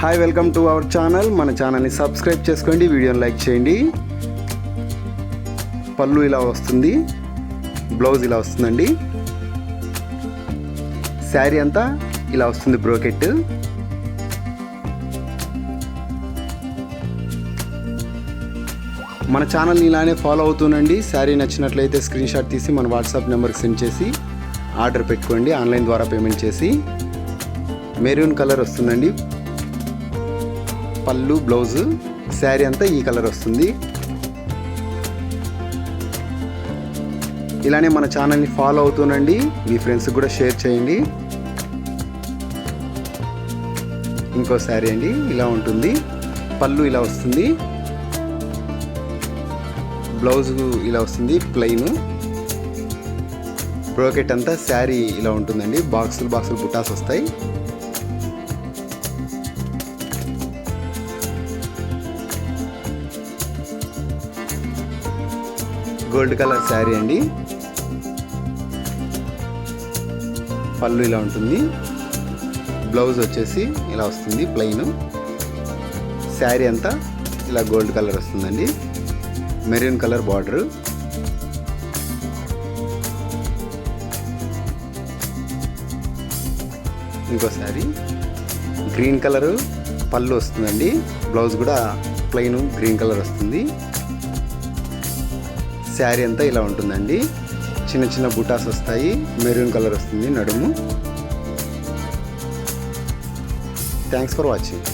Hi welcome to our channel మన ఛానల్ని subscribe చేసుకోండి వీడియోని లైక్ చేయండి. పళ్ళు ఇలా వస్తుంది బ్లౌజ్ ఇలా వస్తుందండి. శారీ అంతా ఇలా వస్తుంది బ్రోకెట్. మన ఛానల్ని ఇలానే ఫాలో అవుతుందండి శారీ నచ్చినట్లయితే స్క్రీన్ షాట్ తీసి మన వాట్సాప్ నెంబర్కి సెండ్ చేసి ఆర్డర్ పెట్టుకోండి. ఆన్లైన్ ద్వారా పేమెంట్ చేసి మెరూన్ కలర్ వస్తుందండి. పళ్ళు బ్లౌజు శారీ అంతా ఈ కలర్ వస్తుంది. ఇలానే మన ఛానల్ని ఫాలో అవుతుండండి. మీ ఫ్రెండ్స్కి కూడా షేర్ చేయండి. ఇంకో శారీ అండి ఇలా ఉంటుంది. పళ్ళు ఇలా వస్తుంది. బ్లౌజ్ ఇలా వస్తుంది ప్లెయిన్ బ్రోకెట్ అంతా శారీ ఇలా ఉంటుందండి. బాక్సులు బాక్సులు బుటాస్ వస్తాయి. గోల్డ్ కలర్ శారీ అండి. పళ్ళు ఇలా ఉంటుంది. బ్లౌజ్ వచ్చేసి ఇలా వస్తుంది ప్లెయిన్ శారీ అంతా ఇలా గోల్డ్ కలర్ వస్తుందండి. Maroon colour border. ఇంకో శారీ. గ్రీన్ కలరు పళ్ళు వస్తుందండి. బ్లౌజ్ కూడా ప్లెయిన్ గ్రీన్ కలర్ వస్తుంది. శారీ అంతా ఇలా ఉంటుందండి. చిన్న చిన్న బుటాస్ వస్తాయి. మెరూన్ కలర్ వస్తుంది నడుము. Thanks for watching